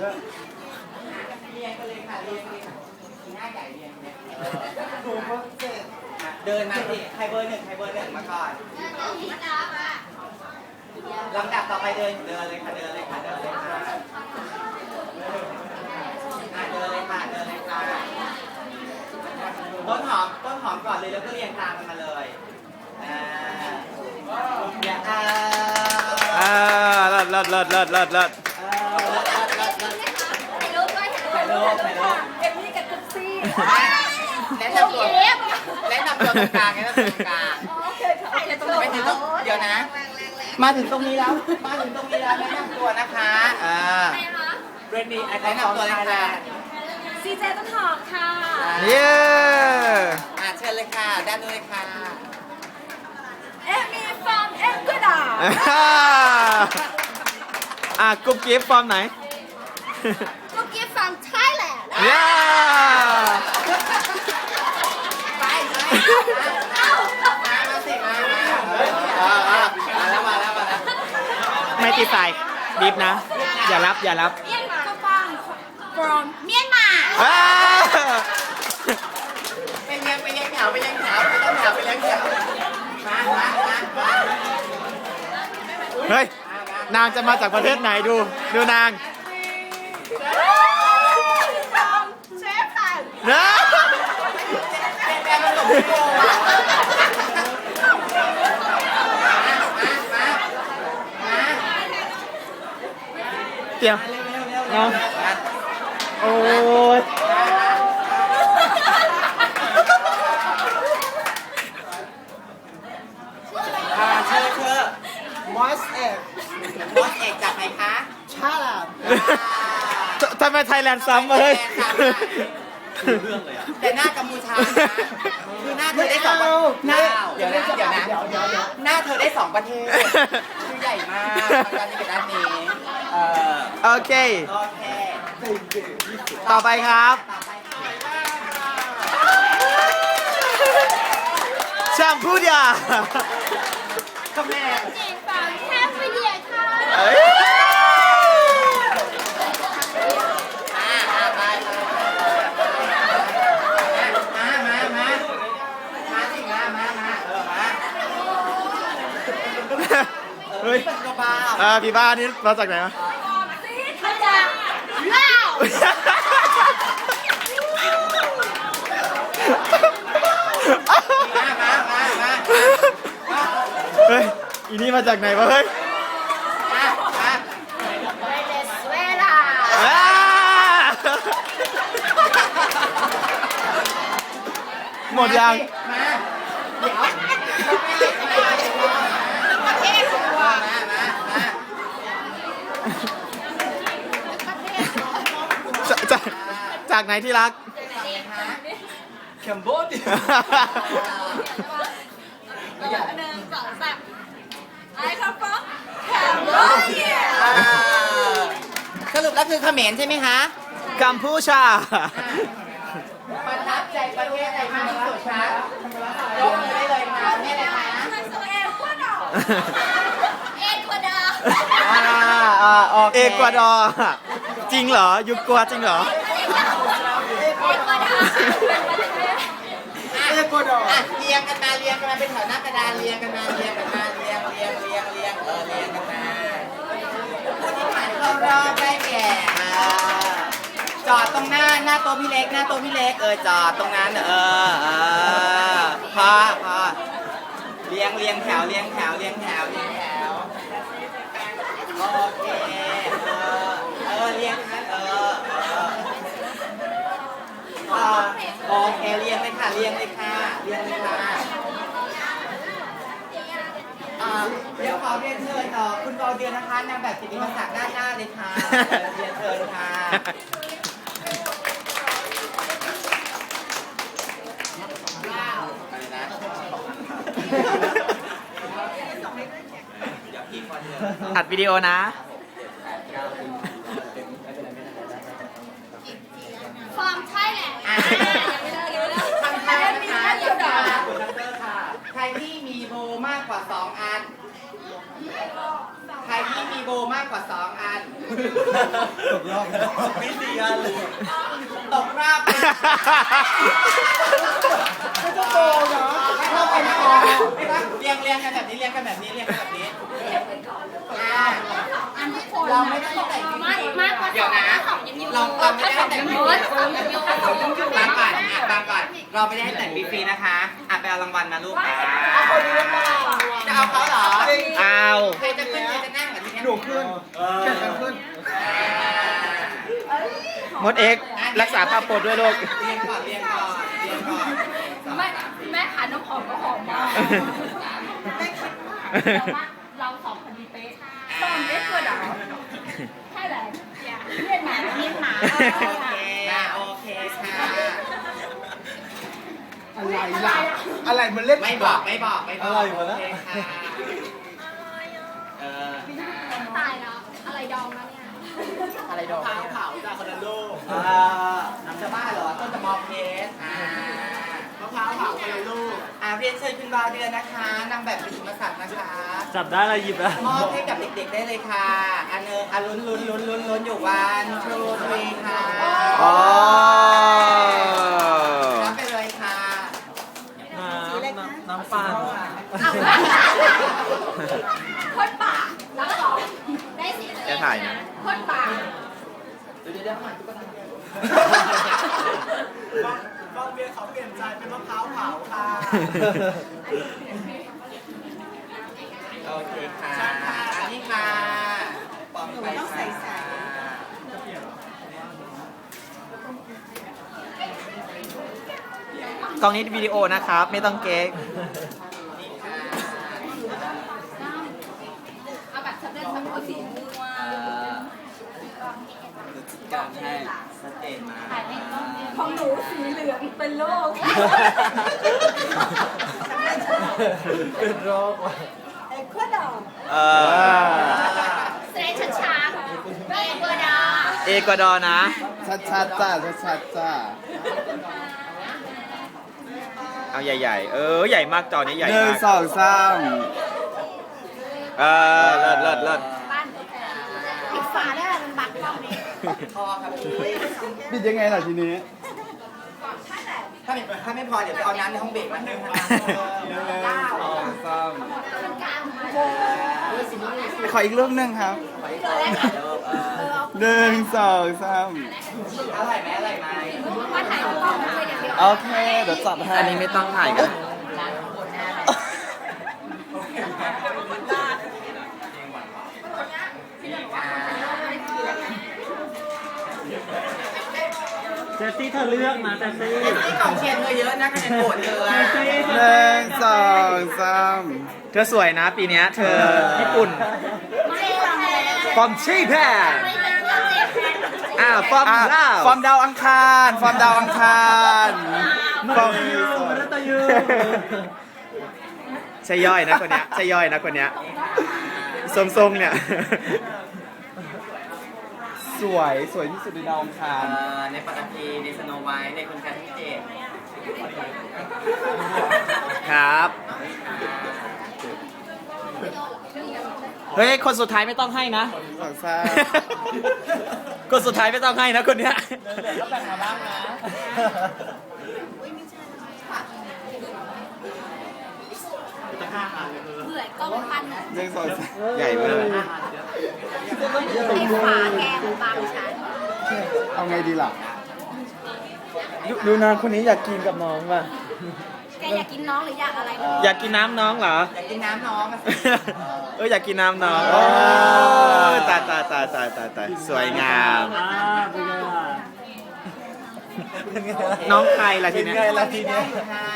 ด้วยเรียงกันเลยค่ะเรียงเรียงหน้าใหญ่เรียงเรียงดูเพิ่มเสร็จเดินมาสิใครเบอร์หนึ่งใครเบอร์หนึ่งมาก่อนลำดับต่อไปเดินเดินเลยค่ะเดินเลยค่ะเดินเลยค่ะอะเดินเลยค่ะเดินเลยค่ะต้นหอมต้นหอมก่อนเลยแล้วก็เรียงตามกันมาเลยอ่าอย่าอ่าอ่าเลิศเลิศเลิศเลิศเลิศ ถ่ายรูปถ่ายรูปเอมมี่กับกุ๊กซี่แนะนำตัวแนะนำตัวตรงกลางแนะนำตัวตรงกลางโอเคถ่ายตรงไม่ถึงต้องเดี๋ยวนะ มาถึงตรงนี้แล้ว มาถึงตรงนี้แล้วแนะนำตัวนะคะอ่าไหนคะเรนนี่แนะนำตัวเลยค่ะซีเจต้นหอมค่ะ เย้อ่าเชิญเลยค่ะ ด้านนู้นเลยค่ะเอมมี่ฟอร์มเอ็มกูดาอ่าอะกรุ๊ปกิฟต์ฟอร์มไหน กุ๊กกี้ฟอร์มไท ยแลนด์เย้ไปไปมามาสิมามาอ่าอ่ามาแล้วมาแล้วมาแล้วไม่ติดสายบีบนะ อย่ารับอย่ารับเมียนมาก็ฟัง from เมียนมาอ่าเป็นยังเป็นยังแถวเป็นยังแถวไม่ต้องแถวเป็นยังแถวมามามามาเฮ้ย นางจะมาจากประเทศไหนดู ดูนาง from เชฟแฟ นนะเป็นแบบขนมโกอะมามามาเตรียมเร็วเร็วเร็วเอามาโอ้ยอ่าเชิญเชิญมอสเอกบอสเอกจากไหนคะ ชาลาดทำไมไทยแลนด์ซ้ำ มาเลยแต่หน้ากัมพูชานะคือหน้าเธอได้สองประหน้าเดี๋ยวนะเดี๋ยวนะเดี๋ยวเดี๋ยวเดี๋ยวหน้าเธอได้สองประเทศคือใหญ่มากด้านนี้กับด้านนี้เออโอเค โอเค ต่อไปครับต่อไปค่ะแชมพูเดียคำแรกเก่งฟังแคฟเดียค่ะ เอ้ย อ่าอ่าไปไปมามามามาสิมามามาเออมา เฮ้ยเป็นกระบาอ่าพี่บ้านนี่มาจากไหนวะมาจากลาวมามามามาเฮ้ยอีนี่มาจากไหนวะเฮ้ยมามาเวเนซุเอลาอ่าหมดยัง มาเดี๋ยวประเทศตัวมามามา จากจาก จากไหนที่รัก แคมโบเดียหนึ่งสองสามไอคอนฟอร์แคมโบเดียสรุปแล้วคือเขมรใช่ไหมคะ กัมพูชา ประทับใจประเทศไหนมากที่สุดคะยกมือได้เลยค่ะประเทศไหนคะเวเนซุเอลกัวดอร์เอกวาดอร์อ่าอ่าโอเคเอกวาดอร์จริงเหรอ ยุกัวจริงเหรอเอกวาดอร์เอกวาดอร์อะเรียงกันมาเรียงกันมาเป็นแถวหน้ากระดานเรียงกันมาเรียงกันมาเรียงเรียงเรียงเรียงเออเรียงกันมาผู้ที่ผ่านเข้ารอบได้แก่อ่าจอดตรงหน้าหน้าโต๊ะพี่เล็กหน้าโต๊ะพี่เล็กเออจอดตรงนั้นเออเออพอพอเรียงเรียงแถวเรียงแถวเรียงแถวเรียงแถวโอเคเออเออเรียงนั้นเออเออ อ่า โอเคเรียงเลยค่ะเรียงเลยค่ะเรียงเลยค่ะอ่าเดี๋ยวขอเรียนเชิญต่อคุณกอเดือนนะคะนางแบบกิติมศักดิ์ด้านหน้าเลยค่ะเรียนเชิญค่ะอะไรนะเดี๋ยวพี่ขอเดือนอัดวิดีโอนะ ฟอร์มไทยแลนด์ อะ ยังไม่เลิกยังไม่เลิก ทำท่านะคะเดี๋ยวค่ะคุณดรค่ะ ใครที่มี โบมากกว่า 2 อันใครโบมากกว่าสองอันตกรอบไม่เสียเลยตกรอบไปไม่ต้องโตนะไม่ต้องไปนะเรียงเรียงกันแบบนี้เรียงกันแบบนี้เรียงกันแบบนี้อ่าอันทุกคนเราไม่ได้แต่งมากมากกว่าเดี๋ยวนะสองยังอยู่เราเราไม่ได้แต่งเบิร์ดสองยังอยู่สองยังอยู่บางก่อนอะบางก่อนเราไม่ได้ให้แต่งฟรีๆนะคะอะไปเอารางวัลมาลูกอะจะเอาเขาเหรอเอาใครจะขึ้นใครจะนั่ง กับทีเนี้ยหนูขึ้นแข่งกันขึ้น มดเอ็กซ์รักษาภาพปดด้วยลูก เรียนก่อนเรียนก่อนเรียนก่อนแม่แม่ขาน้ำหอมก็หอมมากเราสองคนดีเป๊ะตอนนี้ตัวดาวใช่เลยเรียนหมาเรียนหมาโอเคอะโอเคค่ะอะไรล่ะอะไรมันเล่นไม่บอกไม่บอกไม่บอกอะไรวะนะโอเคค่ะ ดอกเผาเผาจากคนละโลกอ่าน้ำจะบ้าเหรอ ต้นจะมอเพสอ่ามะพร้าวเผาคนละลูกอ่าเรียนเชิญคุณวาวเดือนนะคะนางแบบปิมศักดิ์นะคะ จับได้แล้วหยิบแล้วมอบให้กับเด็กๆได้เลยค่ะ อันเนออะลุ้นลุ้นลุ้นลุ้นลุ้นอยู่วันทูทรีค่ะ อ๋อ รับไปเลยค่ะ น้ำน้ำน้ำปั่น พ่นปากแล้วสองได้สี จะถ่ายนะ พ่นปาก เดี๋ยวเดี๋ยวเดี๋ยวมันตุ๊กตา บางเบียร์เขาเปลี่ยนใจเป็นมะพร้าวเผาค่ะโอเคค่ะอันนี้ค่ะปอมไปต้องใส่ใส่กล้องนี้วิดีโอนะครับ ไม่ต้องเก๊กนี่ค่ะเอาแบบสำเร็จแบบเอาสีม่วงการให้ส เตนมาถ่ายในกล้องของหนูสีเหลืองเป็นโรคเป็นโรคว่ะไอ้ขั้วดอกเออเซรชช้าๆเอกวาดาเอกวาดอร์นะชัดชัดๆจ้าชัดชัดๆจ้าเอาใหญ่ๆ เออใหญ่มากจอนี้ใหญ่หนึ่งมากสองสามเออเลิศเลิศเลิศบ้านปิดฝาได้มันบักกล้อง นี้พอครับพี่ปิดยังไงล่ะทีนี้ถ้าแต่ถ้าไม่ถ้าไม่พอเดี๋ยวไปเอาน้ำในห้องเบรกมาหนึ่งค่ะหนึ่งสองสามมันกลางมาขออีกรูปหนึ่งครับเจอแล้วค่ะเออหนึ่งสองสามอร่อยไหมอร่อยไหมมาถ่ายรูปกล้องเลยอย่างเดียวโอเคเดี๋ยวจัดให้อันนี้ไม่ต้องถ่ายกัน ร้านข้างบนหน้าเลย เจสซี่เธอเลือกนะเจสซี่นี่กล่องเชียร์เธอเยอะนะคะแนนโหวตเธออะเจสซี่หนึ่งสองสามเธอสวยนะปีเนี้ยเธอญี่ปุ่นไม่ลองเลยฟอร์มชีแพนไม่เป็นเรื่องเจ็บแทนอ้าวฟอร์มอะลาวฟอร์มดาวอังคารฟอร์มดาวอังคารฟอร์มยูมันตะยูใช่ย่อยนะคนเนี้ยใช่ย่อยนะคนเนี้ยทรงๆเนี่ย สวยสวยที่สุดในดาวอังคาเอ่รอในปัตตภีในสโนไวท์ในคุณการที่เจ็ดครับ เฮ้ย คนสุดท้ายไม่ต้องให้นะสองสามคนสุดท้ายไม่ต้องให้นะคนเนี้ยก็แบ่งมาบ้างนะเบื่อ กล้องพันหนึ่งสองสามใหญ่มาก ไอ้ฝาแกมันบางชั้นเอาไงดีล่ะ ดูดูนางคนนี้อยากกินกับน้องว่ะ แกอยากกินน้องหรืออยากอะไรอยากกินน้ำน้องเหรอ อยากกินน้ำน้องอะสิเอออยากกินน้ำน้องโอ้โอ้ยตายตายตายตายตายตายสวยงาม อ่าเป็นไงล่ะน้องใครล่ะทีเนี้ยเป็นไงล่ะทีเนี้ยค่ะ